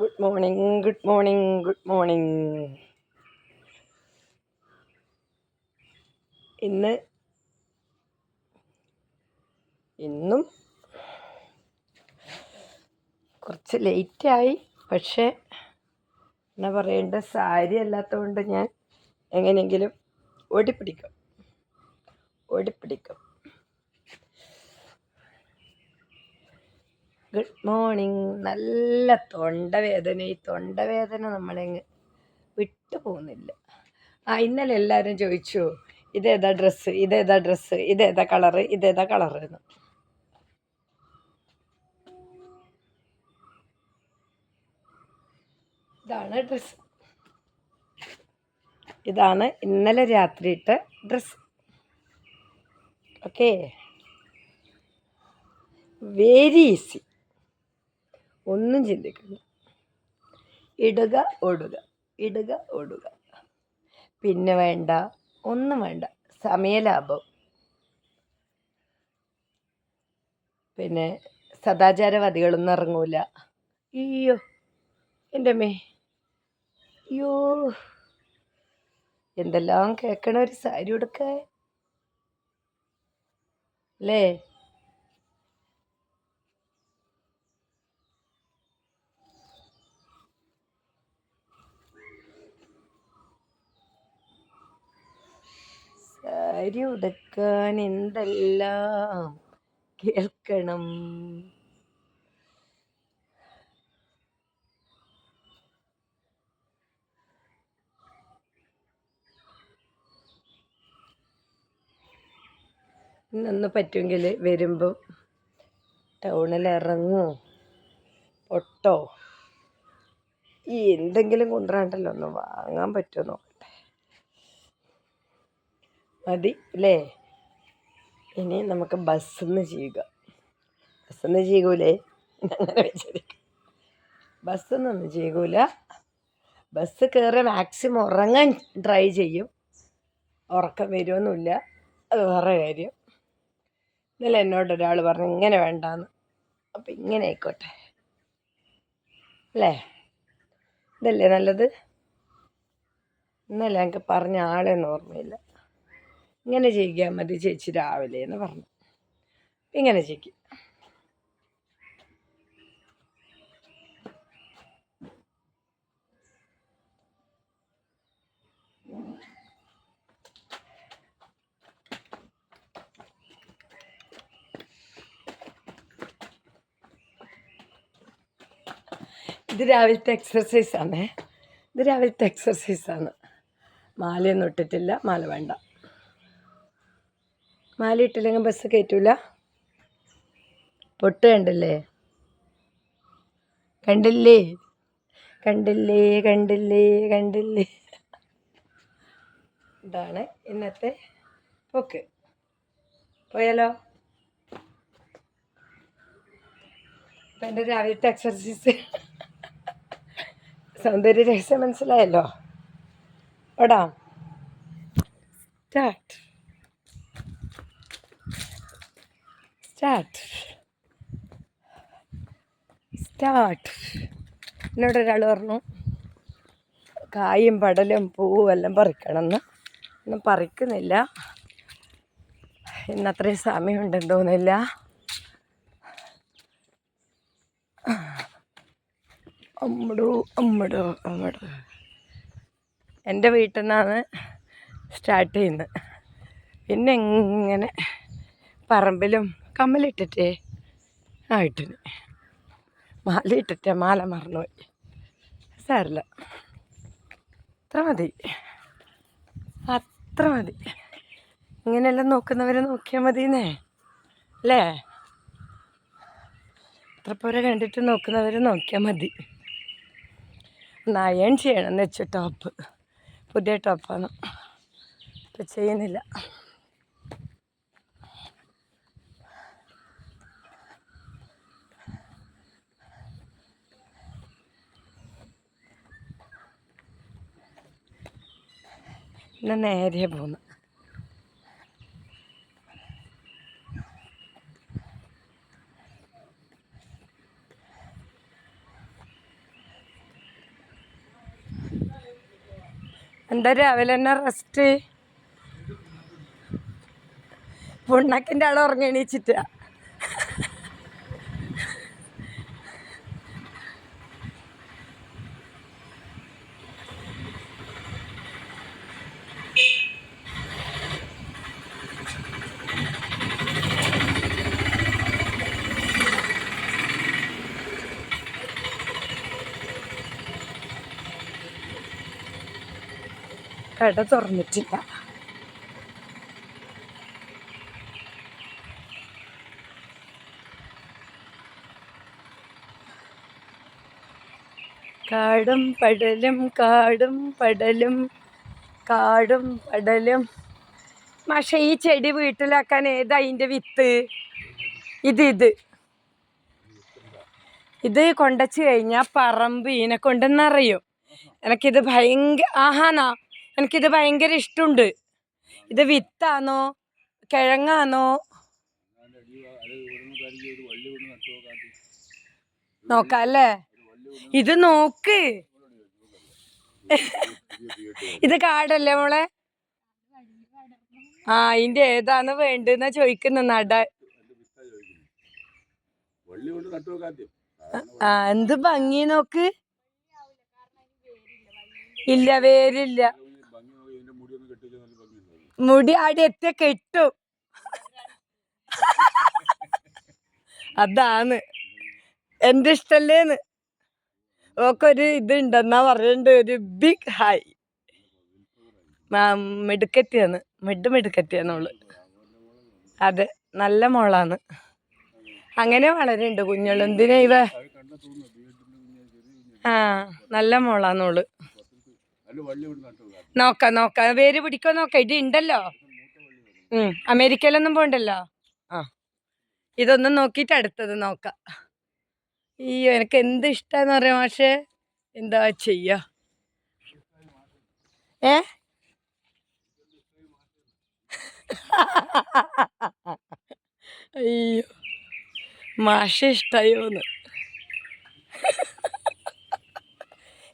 Good morning good morning good morning ഇന്ന് ഇന്നും കുറച്ച് ലേറ്റായി പക്ഷേ എന്നാ പറയേണ്ട സാരി അല്ലാത്തതുകൊണ്ട് ഞാൻ എങ്ങനെയെങ്കിലും ഓടിപ്പിടിക്കും. ഓടിപ്പിടിക്കും. ഗുഡ് മോർണിംഗ് നല്ല തൊണ്ടവേദന. ഈ തൊണ്ടവേദന നമ്മളെങ്ങ് വിട്ടു പോകുന്നില്ല. ആ ഇന്നലെ എല്ലാവരും ചോദിച്ചു ഇതേതാ ഡ്രസ്സ് ഇതേതാ ഡ്രസ്സ് ഇതേതാ കളറ് ഇതേതാ കളറ് എന്ന്. ഇതാണ് ഡ്രസ്സ് ഇതാണ് ഇന്നലെ രാത്രി ഇട്ട ഡ്രസ്സ് ഓക്കേ വെരി ഈസി ഒന്നും ചിന്തിക്കണ്ട. ഇടുക ഓടുക ഇടുക ഓടുക. പിന്നെ വേണ്ട ഒന്നും വേണ്ട. സമയലാഭം. പിന്നെ സദാചാരവാദികളൊന്നും ഇറങ്ങൂല. അയ്യോ എന്റെ അമ്മേ. അയ്യോ. എന്തെല്ലാം കേൾക്കണ ഒരു സാരി ഉടുക്കാൻ. അല്ലേ? സാരി ഉടുക്കാൻ എന്തെല്ലാം കേൾക്കണം. ഇന്നൊന്ന് പറ്റുമെങ്കിൽ വരുമ്പം ടൗണിൽ ഇറങ്ങുമോ പൊട്ടോ? ഈ എന്തെങ്കിലും കൊണ്ടുവരാണ്ടല്ലോ ഒന്ന് വാങ്ങാൻ പറ്റുമോ മതി അല്ലേ? ഇനി നമുക്ക് ബസ്സിൽ ചെയ്യുക. ബസ്സിൽ ചെയ്യൂലേ? അങ്ങനെ വെച്ചിരിക്കും ബസ്സിൽ ചെയ്യൂല. ബസ് കയറി മാക്സിമം ഉറങ്ങാൻ ട്രൈ ചെയ്യും. ഉറക്കം വരുമൊന്നുമില്ല അത് വേറെ കാര്യം. ഇന്നലെ എന്നോട് ഒരാൾ പറഞ്ഞു ഇങ്ങനെ വേണ്ടാന്ന്. അപ്പം ഇങ്ങനെ ആയിക്കോട്ടെ. അല്ലേ? ഇതല്ലേ നല്ലത്? ഇന്നലെ എനിക്ക് പറഞ്ഞ ആളെന്ന് ഓർമ്മയില്ല. ഇങ്ങനെ ചെയ്യിക്കാൻ മതി ചേച്ചി രാവിലെ എന്ന് പറഞ്ഞു. ഇങ്ങനെ ചെയ്യിക്കും. ഇത് രാവിലത്തെ എക്സർസൈസ് ആണേ. ഇത് രാവിലത്തെ എക്സർസൈസ് ആണ്. മാലയൊന്നും ഇട്ടിട്ടില്ല മാല വേണ്ട. മാല ഇട്ടില്ലെങ്കിൽ ബസ് കയറ്റൂല? പൊട്ട് കണ്ടില്ലേ? കണ്ടില്ലേ? കണ്ടില്ലേ? കണ്ടില്ലേ? കണ്ടില്ലേ ഇതാണ് ഇന്നത്തെ പോക്ക്. പോയാലോ? എന്റെ രാവിലത്തെ എക്സർസൈസ് സൗന്ദര്യ രഹസ്യം മനസ്സിലായല്ലോ? ഓടാം. സ്റ്റാർട്ട് സ്റ്റാർട്ട് സ്റ്റാർട്ട് എന്നോട് ഒരാൾ പറഞ്ഞു കായും പടലും പൂവും എല്ലാം പറിക്കണമെന്ന്. ഒന്നും പറിക്കുന്നില്ല. ഇന്നത്രയും സമയമുണ്ടെന്ന് തോന്നില്ല അമ്മടോ അമ്മടോ അമ്മടോ. എന്റെ വീട്ടിൽ നിന്നാണ് സ്റ്റാർട്ട് ചെയ്യുന്നത്. പിന്നെ ഇങ്ങനെ പറമ്പിലും കമ്മലിട്ടിട്ടേ ആ ഇട്ടിന്. മാല ഇട്ടിട്ടേ മാല മറന്നുപോയി. സാരില്ല. അത്ര മതി. അത്ര മതി. ഇങ്ങനെയെല്ലാം നോക്കുന്നവരെ നോക്കിയാൽ മതിന്നേ അല്ലേ? അത്ര പോരെ കണ്ടിട്ട് നോക്കുന്നവരെ നോക്കിയാൽ മതി. ഒന്ന് ചെയ്യണം എന്ന് വെച്ചു ടോപ്പ് പുതിയ ടോപ്പാണ് ഇപ്പം ചെയ്യുന്നില്ല. പിന്നെ നേരെ പോന്ന്. എന്താ രാവിലെ തന്നെ റെസ്റ്റ് പുണ്ണക്കിന്റെ ആൾ ഉറങ്ങി എണീച്ചിട്ടാ. കട തുറന്നിട്ടില്ല. കാടും പടലും കാടും പടലും കാടും പടലും. പക്ഷെ ഈ ചെടി വീട്ടിലാക്കാൻ ഏതാ അതിന്റെ വിത്ത്? ഇത് ഇത്. ഇത് കൊണ്ടച്ച് കഴിഞ്ഞാൽ പറമ്പ് ഇതിനെ കൊണ്ടെന്നറിയും. എനിക്കിത് ഭയങ്കര ആഹാനാ എനിക്കിത് ഭയങ്കര ഇഷ്ടമുണ്ട് ഇത് വിത്താണോ കിഴങ്ങാണോ നോക്കാല്ലേ? ഇത് നോക്ക്. ഇത് കാടല്ലേ മോളെ? ആ ഇതിന്റെ ഏതാണ് വേണ്ടെന്ന് ചോദിക്കുന്ന നട. ആ എന്ത് ഭംഗി നോക്ക്. ഇല്ല വേരില്ല ഭംഗി നോക്കി ഇതിന്റെ മുടി ഒന്ന് കെട്ടിച്ച് നല്ല ഭംഗി മുടി ആടെ എത്തിയ കെട്ടു അതാണ്. എന്റെ ഇഷ്ടല്ലേന്ന്. ഓക്കൊരു ഇതുണ്ടെന്നാ പറയണ്ട്? ഒരു ബിഗ് ഹായ് മിടുക്കത്തിയാണ് മിഡ് മിടുക്കത്തിയാന്നോൾ അതെ നല്ല മോളാണ്. അങ്ങനെ വളരുന്നുണ്ട് കുഞ്ഞോൾ. എന്തിനാ ഇവ? ആ നല്ല മോളാന്നോൾ നോക്കാം നോക്കാം. വേര് പിടിക്കോ നോക്കാം. ഇത് ഉണ്ടല്ലോ. ഉം അമേരിക്കയിലൊന്നും പോണ്ടല്ലോ? ആ. ഇതൊന്നും നോക്കിയിട്ട് അടുത്തത് നോക്കാം. അയ്യോ എനിക്ക് എന്ത് ഇഷ്ടമെന്ന് പറയാം പക്ഷേ എന്താ ചെയ്യാ? ഏ? അയ്യോ. മാഷ ഇഷ്ടായോന്ന്.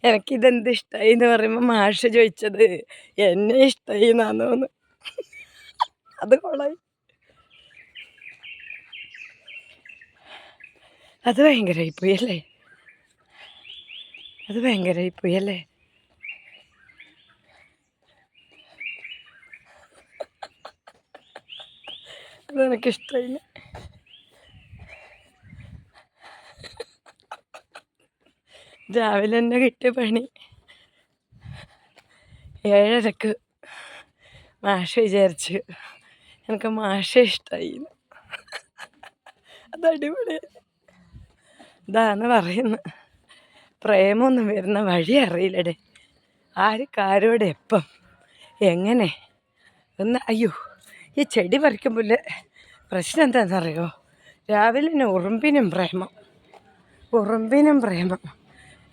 എനിക്കിതെന്ത് ഇഷ്ടമായി എന്ന് പറയുമ്പോൾ മാഷ ചോദിച്ചത് എന്നെ ഇഷ്ടമായി എന്നാന്നോന്ന് അത് കൊള്ളായി അത് ഭയങ്കരമായി പോയി അല്ലേ? അത് ഭയങ്കരമായി പോയി അല്ലേ? അത് എനിക്കിഷ്ടമായില്ല രാവിലെ തന്നെ കിട്ടിയ പണി. ഏഴരക്ക് മാഷ വിചാരിച്ചു എനിക്ക് മാഷ ഇഷ്ടമായി അത് അടിപൊളി ഇതാണ് പ്രേമൊന്നും വരുന്ന വഴി അറിയില്ലടേ. ആർക്കാരോട് എപ്പം എങ്ങനെ? ഒന്ന് അയ്യോ ഈ ചെടി പറിക്കുമ്പോൾ പ്രശ്നം എന്താണെന്നറിയോ രാവിലെ തന്നെ ഉറുമ്പിനും പ്രേമം. ഉറുമ്പിനും പ്രേമം.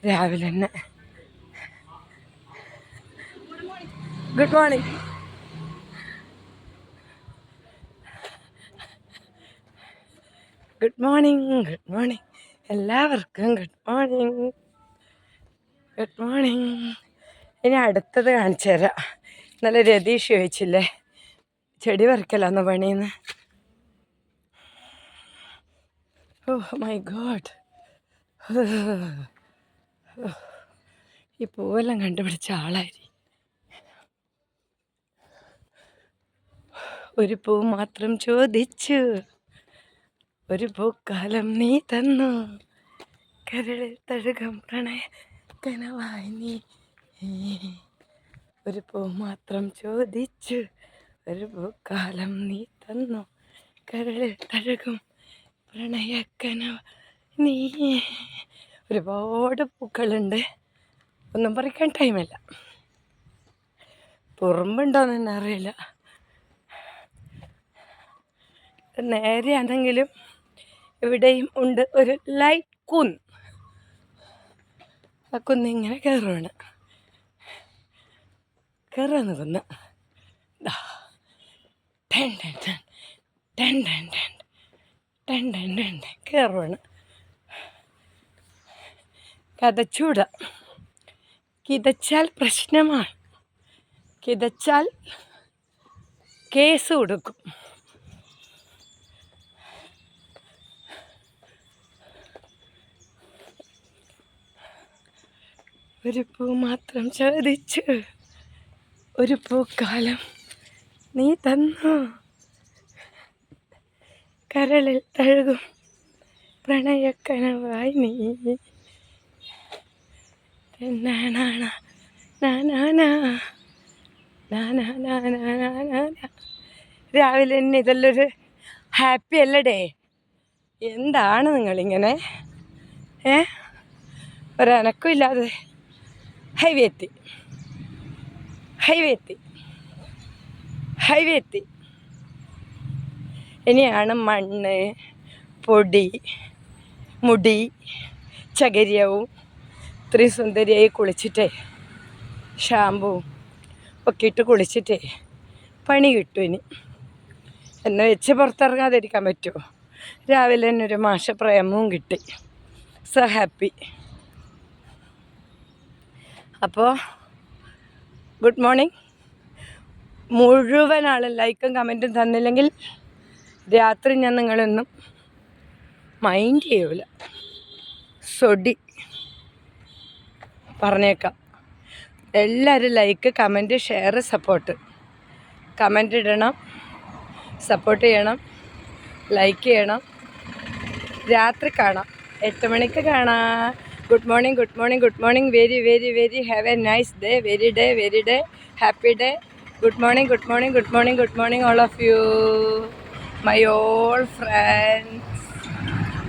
രാവിലെ തന്നെ good morning good morning good morning എല്ലാവർക്കും ഗുഡ് മോർണിംഗ് ഗുഡ് മോർണിംഗ് ഇനി അടുത്തത് കാണിച്ചു തരാം. നല്ല രതീഷ് ചോദിച്ചില്ലേ ചെടി പറിക്കലാന്ന് പണിയെന്ന് ഓ മൈ ഗോഡ് ഈ പൂവെല്ലാം കണ്ടുപിടിച്ച ആളായി ഒരു പൂ മാത്രം ചോദിച്ചു. ഒരു പൂക്കാലം നീ തന്നു. കരളിൽ തഴുകം പ്രണയ കനവായി നീ. ഒരു പൂ മാത്രം ചോദിച്ചു. ഒരു പൂക്കാലം നീ തന്നു. കരളിൽ തഴുകും പ്രണയക്കനവ നീ. ഒരുപാട് പൂക്കളുണ്ട്. ഒന്നും പറിക്കാൻ ടൈമില്ല പുറമ്പുണ്ടോയെന്ന് തന്നെ അറിയില്ല. നേരെയാണെങ്കിലും ഇവിടെയും ഉണ്ട് ഒരു ലൈറ്റ് കുന്ന്. ആ കുന്ന് ഇങ്ങനെ കയറുവാണ് കയറാന്ന് കുന്ന്. കയറുവാണ് കഥച്ചൂട കിതച്ചാൽ പ്രശ്നമാണ്. കിതച്ചാൽ കേസ് കൊടുക്കും. ഒരു പൂ മാത്രം ചോദിച്ച് ഒരു പൂക്കാലം നീ തന്നു? കരളിൽ തഴുകും പ്രണയക്കനവായി നീ നാനാണ, നാനാനാ, നാനാനാ, നാനാനാ. രാവിലെ തന്നെ ഇതെല്ലൊരു ഹാപ്പി അല്ലടേ എന്താണ് നിങ്ങളിങ്ങനെ? ഏ? ഒരനക്കും ഇല്ലാതെ ഹൈവേ എത്തി. ഹൈവേ എത്തി. ഹൈവേ എത്തി. ഇനിയാണ് മണ്ണ് പൊടി മുടി ചകരിയവും. ഇത്രയും സുന്ദരിയായി കുളിച്ചിട്ടേ ഷാമ്പുവും ഒക്കെ ഇട്ട് കുളിച്ചിട്ടേ പണി കിട്ടും ഇനി. എന്നെ വെച്ച് പുറത്തിറങ്ങാതിരിക്കാൻ പറ്റുമോ? രാവിലെ തന്നെ ഒരു മാഷപ്രേമവും കിട്ടി. സോ ഹാപ്പി അപ്പോൾ ഗുഡ് മോർണിംഗ് മുഴുവൻ ആളും ലൈക്കും കമന്റും തന്നില്ലെങ്കിൽ രാത്രി ഞാൻ നിങ്ങളൊന്നും മൈൻഡ് ചെയ്യൂല. സൊടി. പറഞ്ഞേക്കാം. എല്ലാവരും like comment share support comment ഇടണം സപ്പോർട്ട് ചെയ്യണം ലൈക്ക് ചെയ്യണം. രാത്രി കാണാം. എട്ട് മണിക്ക് കാണാം. Good morning good morning good morning very very very have a nice day very day very day happy day good morning good morning good morning good morning all of you my all friend